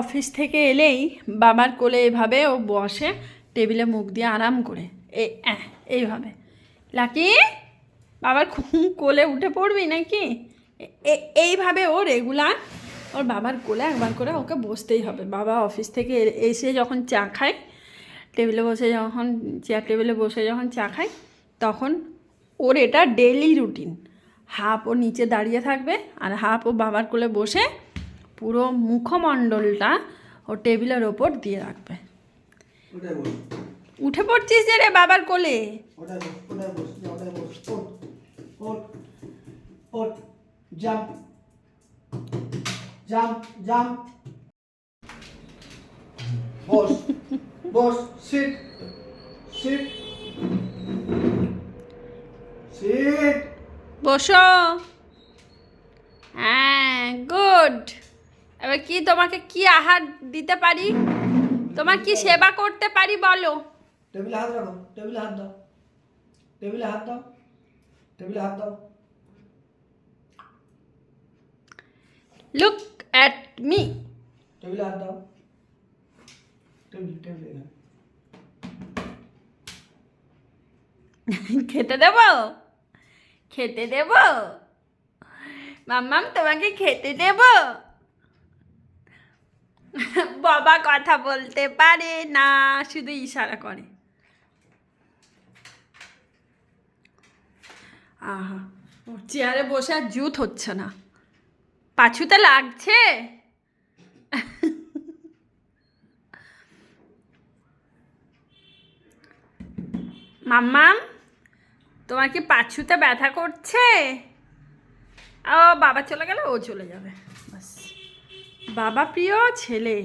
Office থেকে এলেই বাবার কোলে এভাবে ও বসে টেবিলে মুখ দিয়ে আরাম করে। এই এইভাবে। লাকি, বাবার কোলে উঠে পড়বি নাকি? এইভাবে ও রেগুলার ওর বাবার কোলে একবার করে ওকে বসতেই হবে। বাবা অফিস থেকে এসে যখন চা খায়, টেবিলে বসে যখন চেয়ার টেবিলে বসে যখন চা খায়, তখন ওর এটা ডেলি রুটিন হাফ ও নিচে দাঁড়িয়ে থাকবে আর হাফ ও বাবার কোলে বসে পুরো মুখমণ্ডলটা ও টেবিলের ওপর দিয়ে রাখবে। উঠে পড়ছিস যে রে বাবার কোলে? বসো। হ্যাঁ গুড। এবার কি তোমাকে কি আহার দিতে পারি? তোমার কি সেবা করতে পারি বলো। টেবিলে হাত রাখো টেবিলে হাত দাও টেবিলে হাত দাও টেবিলে হাত দাও। লুক অ্যাট মি টেবিলে হাত দাও। টেবিল টেবিল খেতে দেব? খেতে দেব? মাম্মাম তোমাকে খেতে দেব? বাবা কথা বলতে পারে না, শুধু ইশারা করে। আহা চেয়ারে বসে আর জুত হচ্ছে না। পাছুতে লাগছে? মাম্মাম, তোমার কি পাছুতে ব্যথা করছে? ও, বাবা চলে গেলে ও চলে যাবে। বাস। বাবা প্রিয় ছেলে?